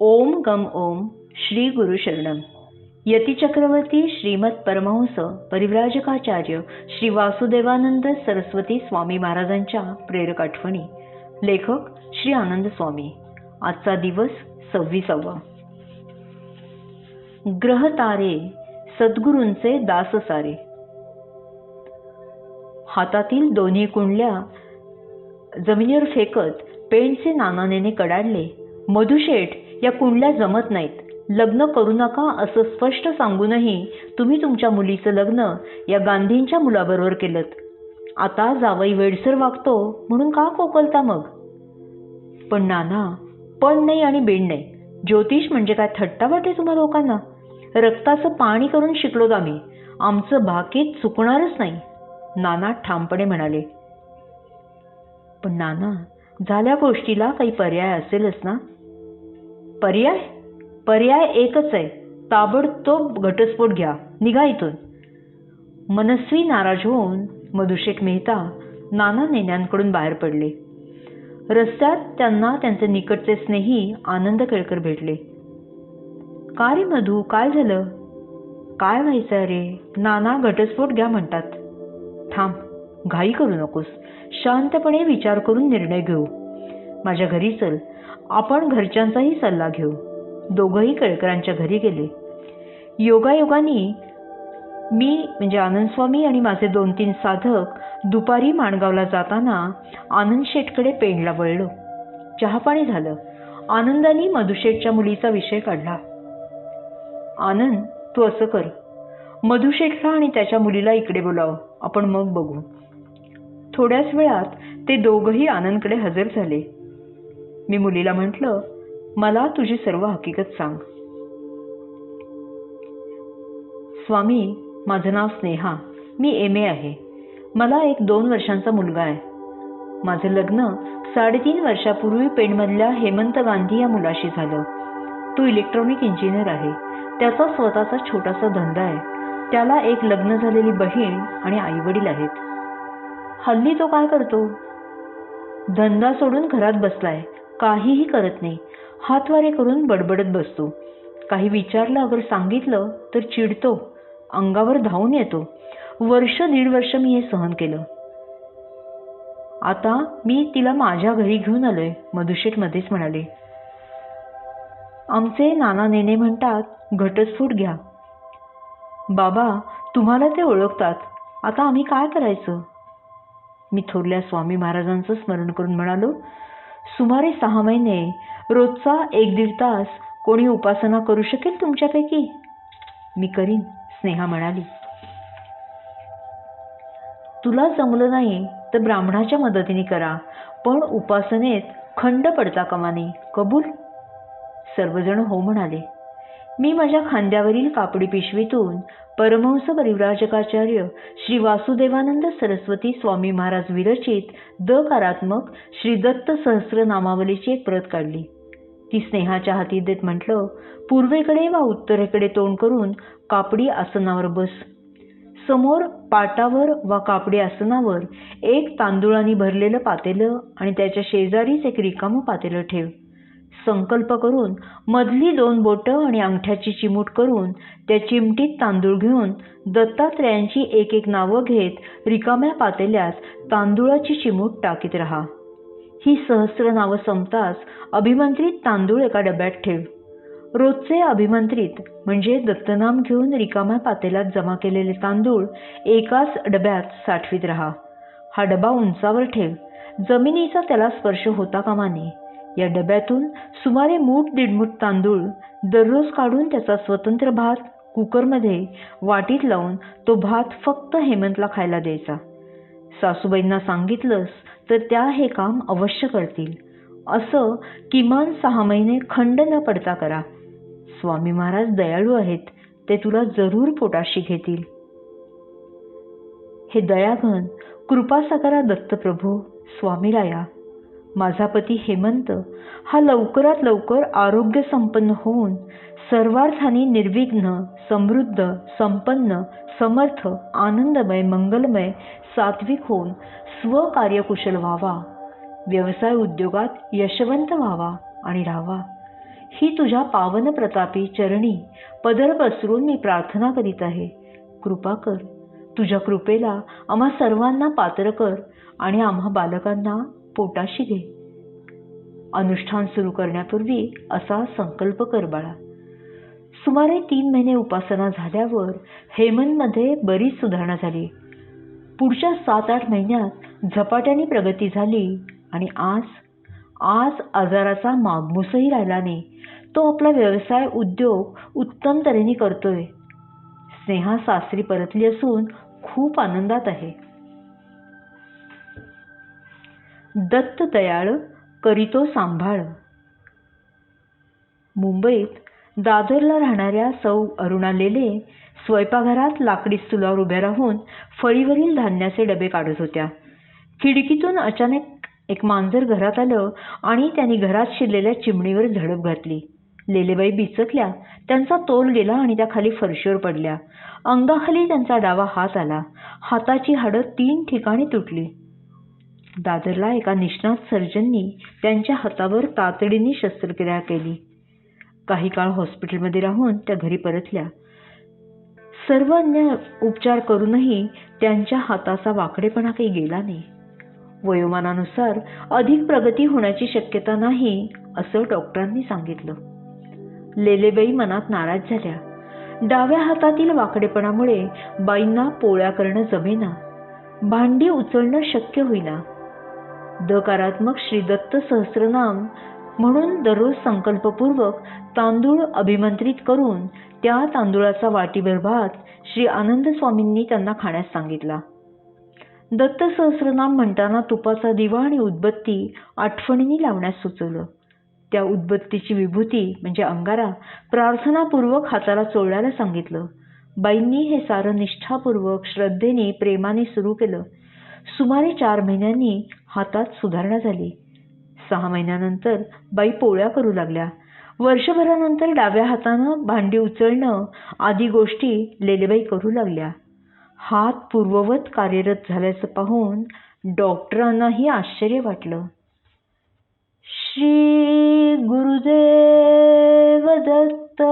ओम गम ओम श्री गुरु शरणम यतिचक्रवर्ती श्रीमत परमहंस परिव्राजकाचार्य श्री वासुदेवानंद सरस्वती स्वामी महाराजांच्या प्रेरक आठवणी. लेखक श्री आनंद स्वामी. आजचा दिवस सव्वीसावा. ग्रह तारे सद्गुरूंचे दास सारे. हातातील दोन्ही कुंडल्या जमिनीवर फेकत पेंडचे नानानेने कडाडले. मधुशेठ या कुंडल्या जमत नाहीत. लग्न करू नका असं स्पष्ट सांगूनही तुम्ही तुमच्या मुलीचं लग्न या गांधींच्या मुलाबरोबर केलं आता जावई वेडसर वागतो म्हणून का कोकलता मग? पण नाना पण नाही आणि बेण नाही. ज्योतिष म्हणजे काय थट्टा वाटे तुम्हा लोकांना? रक्ताचं पाणी करून शिकलोत आम्ही. आमचं भाकीत चुकणारच नाही नाना ठामपणे म्हणाले. पण नाना झाल्या गोष्टीला काही पर्याय असेलच ना? पर्याय? पर्याय एकच आहे. ताबडतोब घटस्फोट घ्या. निघा इथून. मनस्वी नाराज होऊन मधुशेठ मेहता नाना नेण्यांकडून बाहेर पडले. रस्त्यात त्यांना त्यांचे निकटचे स्नेही आनंद केळकर भेटले. का रे मधू? काय झालं? काय व्हायचं रे? नाना घटस्फोट घ्या म्हणतात. थांब घाई करू नकोस. शांतपणे विचार करून निर्णय घेऊ. माझ्या घरी चल. आपण घरच्यांचाही सल्ला घेऊ. दोघंही केळकरांच्या घरी गेले. योगायोगानी मी म्हणजे आनंदस्वामी आणि माझे दोन तीन साधक दुपारी माणगावला जाताना आनंद शेठकडे पेंडला वळलो. चहापाणी झालं. आनंदानी मधुशेठच्या मुलीचा विषय काढला. आनंद तू असं कर. मधुशेठला आणि त्याच्या मुलीला इकडे बोलाव. आपण मग बघू. थोड्याच वेळात ते दोघंही आनंदकडे हजर झाले. मी मुलीला म्हटलं मला तुझी सर्व हकीकत सांग. स्वामी माझं नाव स्नेहा. मी एम ए आहे. मला एक दोन वर्षांचा मुलगा आहे. माझं लग्न साडेतीन वर्षापूर्वी पेणमधल्या हेमंत गांधी या मुलाशी झालं. तो इलेक्ट्रॉनिक इंजिनियर आहे. त्याचा स्वतःचा छोटासा धंदा आहे. त्याला एक लग्न झालेली बहीण आणि आईवडील आहेत. हल्ली तो काय करतो? धंदा सोडून घरात बसलाय. काहीही करत नाही. हातवारे करून बडबडत बसतो. काही विचारलं अगर सांगितलं तर चिडतो. अंगावर धावून येतो. वर्ष दीड वर्ष मी हे सहन केलं. आता मी तिला माझ्या घरी घेऊन आलोय मधुशेठ मध्येच म्हणाले. आमचे नाना नेने म्हणतात घटस्फोट घ्या. बाबा तुम्हाला ते ओळखतात. आता आम्ही काय करायचं? मी थोरल्या स्वामी महाराजांचं स्मरण करून म्हणालो सुमारे सहा महिने रोजचा एक दीड तास कोणी उपासना करू शकेल तुमच्यापैकी? मी करीन स्नेहा म्हणाली. तुला जमलं नाही तर ब्राह्मणाच्या मदतीने करा पण उपासनेत खंड पडता कमाने कबूल? सर्वजण हो म्हणाले. मी माझ्या खांद्यावरील कापडी पिशवीतून परमहंस परिव्राजकाचार्य श्री वासुदेवानंद सरस्वती स्वामी महाराज विरचित दकारात्मक श्री दत्त सहस्र नामावलीची एक प्रत काढली. ती स्नेहाच्या हाती देत म्हटलं पूर्वेकडे वा उत्तरेकडे तोंड करून कापडी आसनावर बस. समोर पाटावर वा कापडी आसनावर एक तांदुळाने भरलेलं पातेलं आणि त्याच्या शेजारीच एक रिकामं पातेलं ठेव. संकल्प करून मधली दोन बोटं आणि अंगठ्याची चिमूट करून त्या चिमटीत तांदूळ घेऊन दत्तात्रयांची एक एक नावं घेत रिकाम्या पातेल्यात तांदुळाची चिमूट टाकीत राहा. ही सहस्र नावं संपताच अभिमंत्रित तांदूळ एका डब्यात ठेव. रोजचे अभिमंत्रित म्हणजे दत्तनाम घेऊन रिकाम्या पातेल्यात जमा केलेले तांदूळ एकाच डब्यात साठवीत राहा. हा डबा उंचावर ठेव. जमिनीचा त्याला स्पर्श होता कामा नये. या डब्यातून सुमारे मूठ दीडमूठ तांदूळ दररोज काढून त्याचा स्वतंत्र भात कुकरमध्ये वाटीत लावून तो भात फक्त हेमंतला खायला द्यायचा. सासूबाईंना सांगितलंस तर त्या हे काम अवश्य करतील. असं किमान सहा महिने खंड न पडता करा. स्वामी महाराज दयाळू आहेत ते तुला जरूर पोटाशी घेतील. हे दयाघन कृपासागरा दत्तप्रभू स्वामीराया माझा पती हेमंत हा लवकरात लवकर आरोग्य संपन्न होऊन सर्वार्थाने निर्विघ्न समृद्ध संपन्न समर्थ आनंदमय मंगलमय सात्विक होऊन स्वकार्यकुशल व्हावा. व्यवसाय उद्योगात यशवंत व्हावा आणि राहावा. ही तुझ्या पावन प्रतापी चरणी पदर पसरून मी प्रार्थना करीत आहे. कृपा कर. तुझ्या कृपेला आम्हा सर्वांना पात्र कर आणि आम्हा बालकांना पोटाशी घे. अनुष्ठान सुरू करण्यापूर्वी असा संकल्प कर बाळा. सुमारे तीन महिने उपासना झाल्यावर हेमनमध्ये बरीच सुधारणा झाली. पुढच्या सात आठ महिन्यात झपाट्याने प्रगती झाली आणि आज आज आजाराचा मागमूसही राहिला नाही. तो आपला व्यवसाय उद्योग उत्तम तऱ्हेने करतोय. स्नेहा सासरी परतली असून खूप आनंदात आहे. दत्त दयाळ करीतो सांभाळ. मुंबईत दादरला राहणाऱ्या सौ अरुणा लेले स्वयंपाकघरात लाकडी चुलावर उभ्या राहून फळीवरील धान्याचे डबे काढत होत्या. खिडकीतून अचानक एक मांजर घरात आलं आणि त्यांनी घरात शिरलेल्या चिमणीवर झडप घातली. लेलेबाई बिचकल्या त्यांचा तोल गेला आणि त्या खाली फरशीवर पडल्या. अंगाखाली त्यांचा डावा हात आला. हाताची हाडं तीन ठिकाणी तुटली. दादरला एका निष्णात सर्जननी त्यांच्या हातावर तातडीने शस्त्रक्रिया केली. काही काळ हॉस्पिटलमध्ये राहून त्या घरी परतल्या. सर्व अन्य उपचार करूनही त्यांच्या हाताचा वाकडेपणा काही गेला नाही. वयोमानानुसार अधिक प्रगती होण्याची शक्यता नाही असं डॉक्टरांनी सांगितलं. लेलेबाई मनात नाराज झाल्या. डाव्या हातातील वाकडेपणामुळे बाईंना पोळ्या करणं जमेना. भांडी उचलणं शक्य होईना. दकारात्मक श्री दत्त सहस्रनाम म्हणून दररोज संकल्पपूर्वक तांदूळ अभिमंत्रित करून त्या तांदूळाचा वाटीभर भात श्री आनंद स्वामींनी त्यांना खाण्यास सांगितला. दत्त सहस्रनाम म्हणताना तुपाचा दिवा आणि उदबत्ती आठवणीने लावण्यास सुचवलं. त्या उदबत्तीची विभूती म्हणजे अंगारा प्रार्थनापूर्वक हाताला चोळायला सांगितलं. बाईंनी हे सारं निष्ठापूर्वक श्रद्धेने प्रेमाने सुरू केलं. सुमारे चार महिन्यांनी हातात सुधारणा झाली. सहा महिन्यानंतर बाई पोळ्या करू लागल्या. वर्षभरानंतर डाव्या हातानं भांडी उचलणं आदी गोष्टी लेलेबाई करू लागल्या. हात पूर्ववत कार्यरत झाल्याचं पाहून डॉक्टरांनाही आश्चर्य वाटलं. श्री गुरुदेव दत्त